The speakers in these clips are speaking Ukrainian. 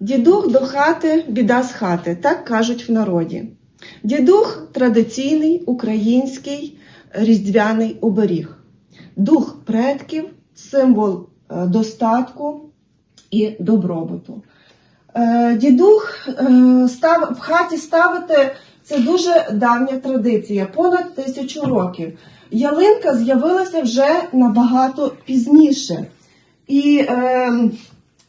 Дідух до хати, біда з хати, так кажуть в народі. Дідух традиційний український різдвяний оберіг. Дух предків, символ е, достатку і добробуту. Е, Дідух е, став, в хаті ставити це дуже давня традиція, понад тисячу років. Ялинка з'явилася вже набагато пізніше. І е,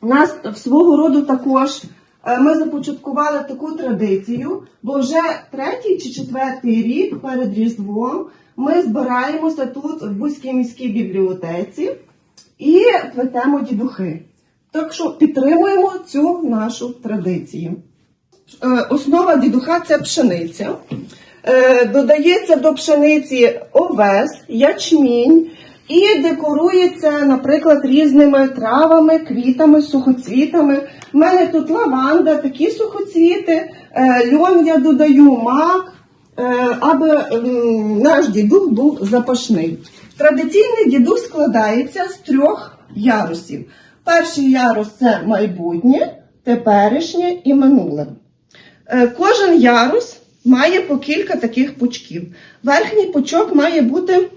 нас свого роду також е, ми започаткували таку традицію, бо вже третій чи четвертий рік перед Різдвом ми збираємося тут в Бузькій міській бібліотеці і плетемо дідухи. Так що підтримуємо цю нашу традицію. Е, Основа дідуха це пшениця. Е, Додається до пшениці овес, ячмінь і декорується, наприклад, різними травами, квітами, сухоцвітами. У мене тут лаванда, такі сухоцвіти, е, льон я додаю мак, е, аби наш дідух був запашний. Традиційний дідух складається з трьох ярусів. Перший ярус це майбутнє, теперішнє і минуле. Е, Кожен ярус має по кілька таких пучків. Верхній пучок має бути,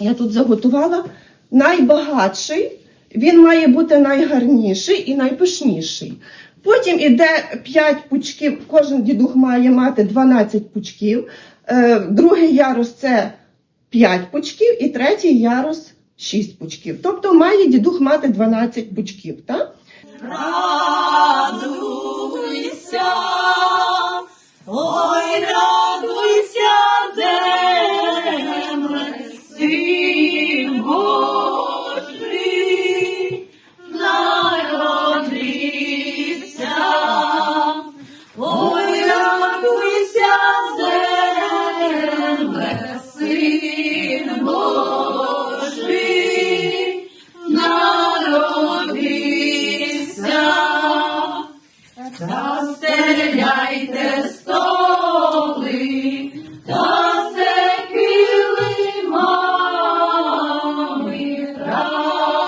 я тут заготувала, найбагатший, він має бути найгарніший і найпишніший. Потім іде 5 пучків, кожен дідух має мати 12 пучків. Е, Другий ярус це 5 пучків, і третій ярус 6 пучків. Тобто має дідух мати 12 пучків. Так? Радуйся, Застеляйте столи, та килимами, радуйся,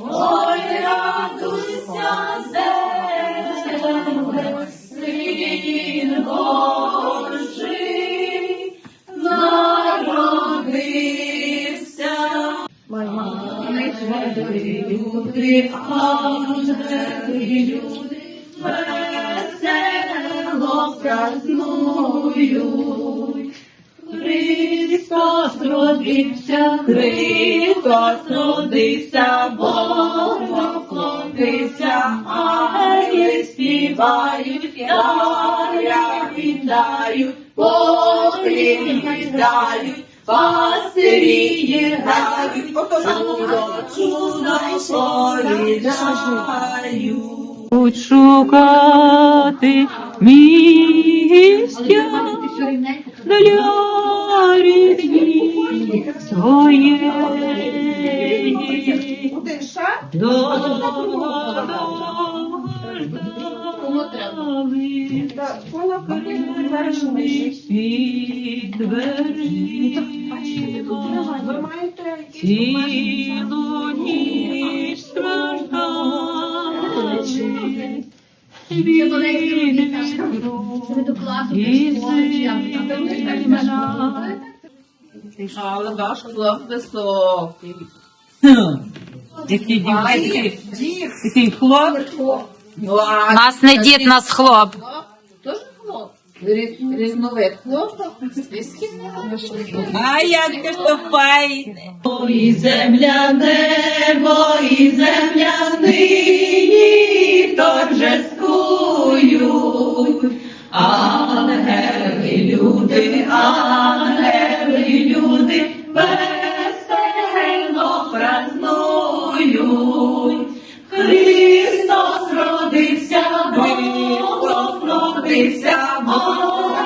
ой, радуйся, земле, син Божий, народився. Ангели, люди, ангели, люди, весело празнують. Христос родився, Христос родився, Бог поклонився, ангели співають, царя вітають, поклін віддають, пастирі грають, чудо, повідають. Будь шукати місця для рідні своєї. Один воно під дверима. Ви маєте Цілу ніч зимна. Але ваш хлоп високий. Який дівчатки, який хлоп. Нас не дід, нас хлоп. Теж хлоп? Різ- Різновид хлопа? А як ти то файне. І земля небо, і земля нині торжествують. Ангели, люди, ангели, люди, весело празнують. Родився, Бог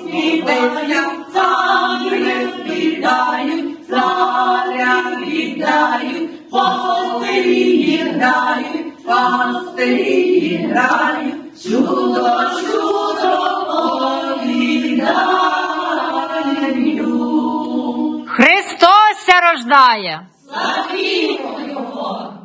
смілився, царя віддають, царя віддають, пастирі грають, пастирі грають, чудо, чудо повідають. Христос рождає. Славімо